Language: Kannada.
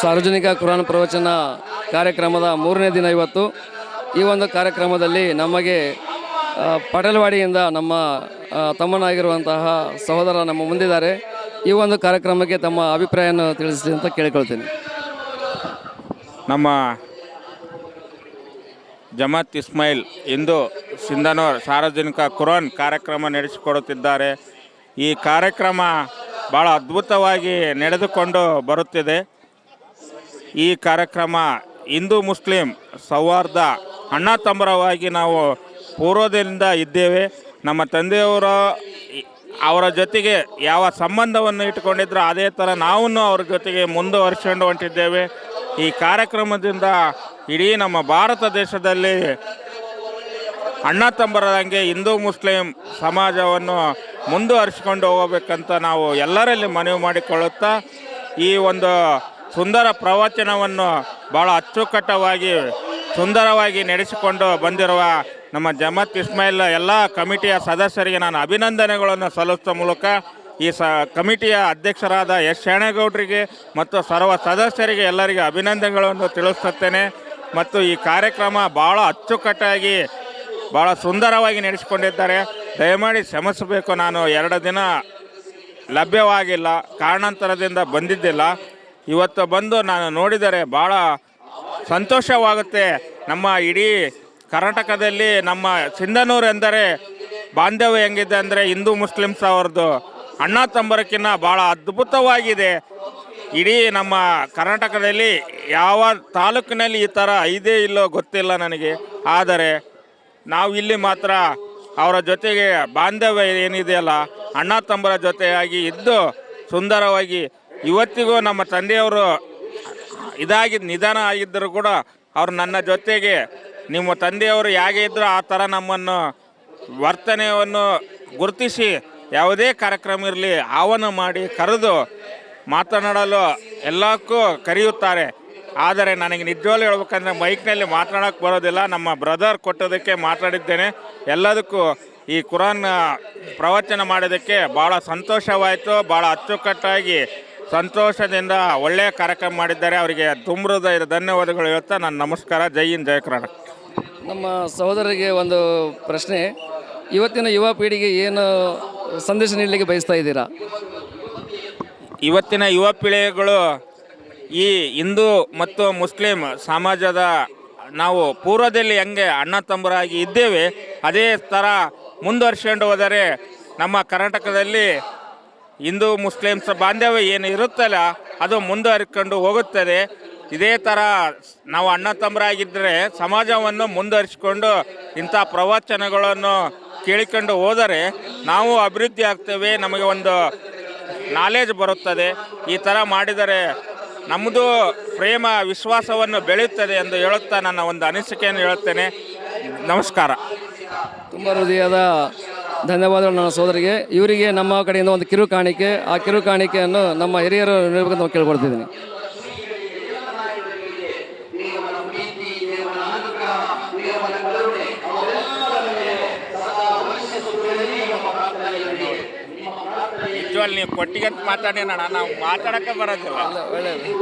ಸಾರ್ವಜನಿಕ ಕುರಾನ್ ಪ್ರವಚನ ಕಾರ್ಯಕ್ರಮದ ಮೂರನೇ ದಿನ ಇವತ್ತು. ಈ ಒಂದು ಕಾರ್ಯಕ್ರಮದಲ್ಲಿ ನಮಗೆ ಪಟಲ್ವಾಡಿಯಿಂದ ನಮ್ಮ ತಮ್ಮನಾಗಿರುವಂತಹ ಸಹೋದರ ನಮ್ಮ ಮುಂದಿದ್ದಾರೆ. ಈ ಒಂದು ಕಾರ್ಯಕ್ರಮಕ್ಕೆ ತಮ್ಮ ಅಭಿಪ್ರಾಯವನ್ನು ತಿಳಿಸಿ ಅಂತ ಕೇಳಿಕೊಳ್ತೀನಿ. ನಮ್ಮ ಜಮಾತ್ ಇಸ್ಮಾಯಿಲ್ ಇಂದು ಸಿಂಧನೂರ್ ಸಾರ್ವಜನಿಕ ಕುರಾನ್ ಕಾರ್ಯಕ್ರಮ ನಡೆಸಿಕೊಡುತ್ತಿದ್ದಾರೆ. ಈ ಕಾರ್ಯಕ್ರಮ ಭಾಳ ಅದ್ಭುತವಾಗಿ ನಡೆದುಕೊಂಡು ಬರುತ್ತಿದೆ. ಈ ಕಾರ್ಯಕ್ರಮ ಹಿಂದೂ ಮುಸ್ಲಿಂ ಸೌಹಾರ್ದ ಅಣ್ಣ ತಮ್ಮರವಾಗಿ ನಾವು ಪೂರ್ವದಿಂದ ಇದ್ದೇವೆ. ನಮ್ಮ ತಂದೆಯವರ ಅವರ ಜೊತೆಗೆ ಯಾವ ಸಂಬಂಧವನ್ನು ಇಟ್ಕೊಂಡಿದ್ರು ಅದೇ ಥರ ನಾವು ಅವ್ರ ಜೊತೆಗೆ ಮುಂದುವರಿಸ್ಕೊಂಡು ಹೊಂಟಿದ್ದೇವೆ. ಈ ಕಾರ್ಯಕ್ರಮದಿಂದ ಇಡೀ ನಮ್ಮ ಭಾರತ ದೇಶದಲ್ಲಿ ಅಣ್ಣ ತಮ್ಮರಂಗೆ ಹಿಂದೂ ಮುಸ್ಲಿಂ ಸಮಾಜವನ್ನು ಮುಂದುವರಿಸಿಕೊಂಡು ಹೋಗಬೇಕಂತ ನಾವು ಎಲ್ಲರಲ್ಲಿ ಮನವಿ ಮಾಡಿಕೊಳ್ಳುತ್ತಾ ಈ ಒಂದು ಸುಂದರ ಪ್ರವಚನವನ್ನು ಭಾಳ ಅಚ್ಚುಕಟ್ಟವಾಗಿ ಸುಂದರವಾಗಿ ನಡೆಸಿಕೊಂಡು ಬಂದಿರುವ ನಮ್ಮ ಜಮತ್ ಇಸ್ಮಾಯಿಲ್ ಎಲ್ಲ ಕಮಿಟಿಯ ಸದಸ್ಯರಿಗೆ ನಾನು ಅಭಿನಂದನೆಗಳನ್ನು ಸಲ್ಲಿಸುವ ಮೂಲಕ ಈ ಸ ಕಮಿಟಿಯ ಅಧ್ಯಕ್ಷರಾದ ಎಸ್ ಶೇಣೇಗೌಡರಿಗೆ ಮತ್ತು ಸರ್ವ ಸದಸ್ಯರಿಗೆ ಎಲ್ಲರಿಗೆ ಅಭಿನಂದನೆಗಳನ್ನು ತಿಳಿಸುತ್ತೇನೆ. ಮತ್ತು ಈ ಕಾರ್ಯಕ್ರಮ ಭಾಳ ಅಚ್ಚುಕಟ್ಟಾಗಿ ಭಾಳ ಸುಂದರವಾಗಿ ನಡೆಸಿಕೊಂಡಿದ್ದಾರೆ. ದಯಮಾಡಿ ಶ್ರಮಿಸಬೇಕು. ನಾನು ಎರಡು ದಿನ ಲಭ್ಯವಾಗಿಲ್ಲ. ಕಾರಣಾಂತರದಿಂದ ಬಂದಿದ್ದಿಲ್ಲ. ಇವತ್ತು ಬಂದು ನಾನು ನೋಡಿದರೆ ಭಾಳ ಸಂತೋಷವಾಗುತ್ತೆ. ನಮ್ಮ ಇಡೀ ಕರ್ನಾಟಕದಲ್ಲಿ ನಮ್ಮ ಸಿಂಧನೂರು ಎಂದರೆ ಬಾಂಧವ್ಯ ಹೆಂಗಿದೆ ಅಂದರೆ ಹಿಂದೂ ಮುಸ್ಲಿಮ್ಸ್ ಅವ್ರದ್ದು ಅಣ್ಣ ತಂಬರಕ್ಕಿನ್ನ ಭಾಳ ಅದ್ಭುತವಾಗಿದೆ. ಇಡೀ ನಮ್ಮ ಕರ್ನಾಟಕದಲ್ಲಿ ಯಾವ ತಾಲೂಕಿನಲ್ಲಿ ಈ ಥರ ಐದೇ ಇಲ್ಲೋ ಗೊತ್ತಿಲ್ಲ ನನಗೆ. ಆದರೆ ನಾವು ಇಲ್ಲಿ ಮಾತ್ರ ಅವರ ಜೊತೆಗೆ ಬಾಂಧವ್ಯ ಏನಿದೆಯಲ್ಲ, ಅಣ್ಣ ತಂಬರ ಜೊತೆಯಾಗಿ ಇದ್ದು ಸುಂದರವಾಗಿ ಇವತ್ತಿಗೂ ನಮ್ಮ ತಂದೆಯವರು ಇದಾಗಿ ನಿಧಾನ ಆಗಿದ್ದರೂ ಕೂಡ ಅವರು ನನ್ನ ಜೊತೆಗೆ ನಿಮ್ಮ ತಂದೆಯವರು ಹೇಗೆ ಇದ್ದರೂ ಆ ಥರ ನಮ್ಮನ್ನು ವರ್ತನೆಯನ್ನು ಗುರುತಿಸಿ ಯಾವುದೇ ಕಾರ್ಯಕ್ರಮ ಇರಲಿ ಆಹ್ವಾನ ಮಾಡಿ ಕರೆದು ಮಾತನಾಡಲು ಎಲ್ಲಕ್ಕೂ ಕರೆಯುತ್ತಾರೆ. ಆದರೆ ನನಗೆ ನಿಜವಾಗ್ಲೂ ಹೇಳ್ಬೇಕಂದ್ರೆ ಮೈಕ್ನಲ್ಲಿ ಮಾತನಾಡೋಕ್ಕೆ ಬರೋದಿಲ್ಲ. ನಮ್ಮ ಬ್ರದರ್ ಕೊಟ್ಟೋದಕ್ಕೆ ಮಾತಾಡಿದ್ದೇನೆ ಎಲ್ಲದಕ್ಕೂ ಈ ಕುರಾನ್ ಪ್ರವಚನ ಮಾಡೋದಕ್ಕೆ ಭಾಳ ಸಂತೋಷವಾಯಿತು. ಭಾಳ ಅಚ್ಚುಕಟ್ಟಾಗಿ ಸಂತೋಷದಿಂದ ಒಳ್ಳೆಯ ಕಾರ್ಯಕ್ರಮ ಮಾಡಿದ್ದಾರೆ. ಅವರಿಗೆ ತುಂಬ್ರದ ಧನ್ಯವಾದಗಳು ಹೇಳ್ತಾ ನಾನು ನಮಸ್ಕಾರ. ಜೈ ಹಿಂದ್ ಜಯ ಕರ್ನಾಟಕ. ನಮ್ಮ ಸಹೋದರರಿಗೆ ಒಂದು ಪ್ರಶ್ನೆ. ಇವತ್ತಿನ ಯುವ ಪೀಳಿಗೆ ಏನು ಸಂದೇಶ ನೀಡಲಿಕ್ಕೆ ಬಯಸ್ತಾ ಇದ್ದೀರಾ? ಇವತ್ತಿನ ಯುವ ಪೀಳಿಗೆಗಳು ಈ ಹಿಂದೂ ಮತ್ತು ಮುಸ್ಲಿಂ ಸಮಾಜದ ನಾವು ಪೂರ್ವದಲ್ಲಿ ಹೆಂಗೆ ಅಣ್ಣ ತಮ್ಮರಾಗಿ ಇದ್ದೇವೆ ಅದೇ ಥರ ಮುಂದುವರ್ಸ್ಕೊಂಡು ಹೋದರೆ ನಮ್ಮ ಕರ್ನಾಟಕದಲ್ಲಿ ಹಿಂದೂ ಮುಸ್ಲಿಮ್ಸ್ ಬಾಂಧವ್ಯ ಏನು ಇರುತ್ತಲ್ಲ, ಅದು ಮುಂದುವರಿಕೊಂಡು ಹೋಗುತ್ತದೆ. ಇದೇ ಥರ ನಾವು ಅಣ್ಣ ತಮ್ಮರಾಗಿದ್ದರೆ ಸಮಾಜವನ್ನು ಮುಂದುವರಿಸಿಕೊಂಡು ಇಂಥ ಪ್ರವಚನಗಳನ್ನು ಕೇಳಿಕೊಂಡು ಹೋದರೆ ನಾವು ಅಭಿವೃದ್ಧಿ ಆಗ್ತೇವೆ, ನಮಗೆ ಒಂದು ನಾಲೆಜ್ ಬರುತ್ತದೆ. ಈ ಥರ ಮಾಡಿದರೆ ನಮ್ಮದು ಪ್ರೇಮ, ವಿಶ್ವಾಸವನ್ನು ಬೆಳೆಯುತ್ತದೆ ಎಂದು ಹೇಳುತ್ತಾ ನನ್ನ ಒಂದು ಅನಿಸಿಕೆಯನ್ನು ಹೇಳುತ್ತೇನೆ ನಮಸ್ಕಾರ. ತುಂಬ ಹೃದಯದ ಧನ್ಯವಾದಗಳು ನನ್ನ ಸೋದರಿಗೆ. ಇವರಿಗೆ ನಮ್ಮ ಕಡೆಯಿಂದ ಒಂದು ಕಿರು ಕಾಣಿಕೆ ಆ ಕಿರು ಕಾಣಿಕೆಯನ್ನು ನಮ್ಮ ಹಿರಿಯರು ನೀಡಬೇಕಂತ ಕೇಳ್ಕೊಳ್ತಿದ್ದೀನಿ. ನಿಜವಾಗ್ಲು ನೀವು ಕೊಟ್ಟಿಗೆ ಅಂತ ಮಾತಾಡಿ ನಾವು ಮಾತಾಡಕ್ಕೆ ಬರೋದಿಲ್ಲ. ಒಳ್ಳೆಯದು.